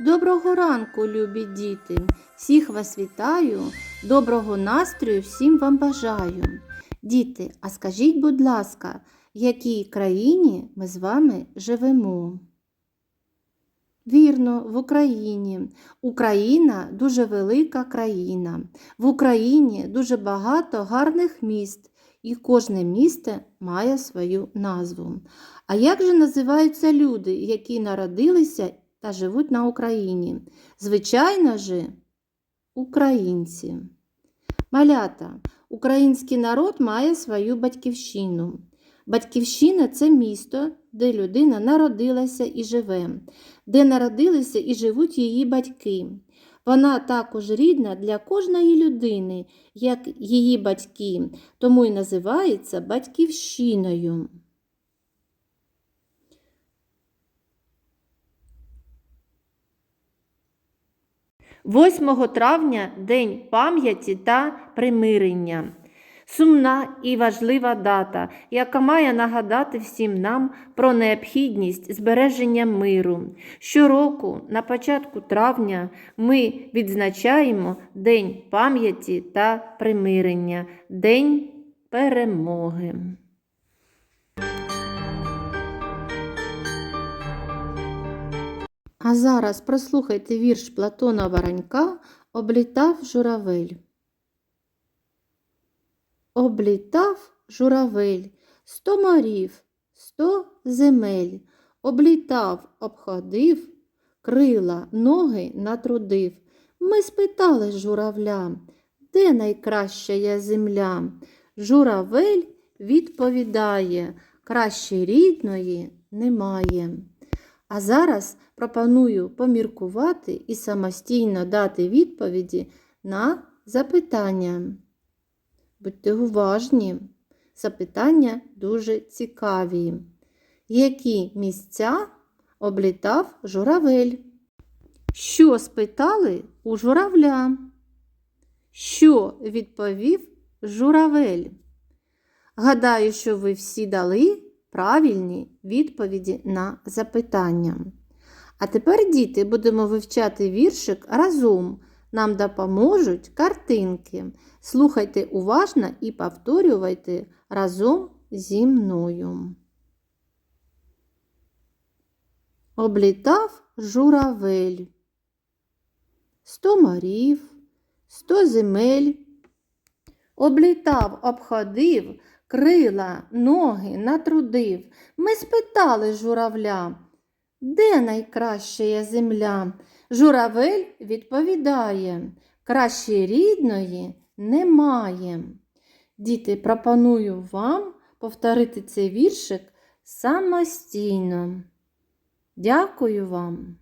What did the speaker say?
Доброго ранку, любі діти! Всіх вас вітаю, доброго настрою всім вам бажаю. Діти, а скажіть, будь ласка, в якій країні ми з вами живемо? Вірно, в Україні. Україна дуже велика країна. В Україні дуже багато гарних міст, і кожне місто має свою назву. А як же називаються люди, які народилися та живуть на Україні? Звичайно же, українці. Малята, український народ має свою батьківщину. Батьківщина це місто, де людина народилася і живе, де народилися і живуть її батьки. Вона також рідна для кожної людини, як її батьки, тому й називається батьківщиною. 8 травня День пам'яті та примирення. Сумна і важлива дата, яка має нагадати всім нам про необхідність збереження миру. Щороку, на початку травня, ми відзначаємо День пам'яті та примирення, День перемоги. А зараз прослухайте вірш Платона Воронька Облітав журавель. Облітав журавель сто морів, сто земель, облітав, обходив, крила, ноги натрудив. Ми спитали журавля, де найкраща земля? Журавель відповідає, краще рідної немає. А зараз пропоную поміркувати і самостійно дати відповіді на запитання. Будьте уважні, запитання дуже цікаві. Які місця облітав журавель? Що спитали у журавля? Що відповів журавель? Гадаю, що ви всі дали правильні відповіді на запитання. А тепер, діти, будемо вивчати віршик разом. Нам допоможуть картинки. Слухайте уважно і повторювайте разом зі мною. Облітав журавель. Сто морів, сто земель. Облітав, обходив, крила, ноги натрудив. Ми спитали журавля, де найкраща земля? Журавель відповідає, краще рідної немає. Діти, пропоную вам повторити цей віршик самостійно. Дякую вам.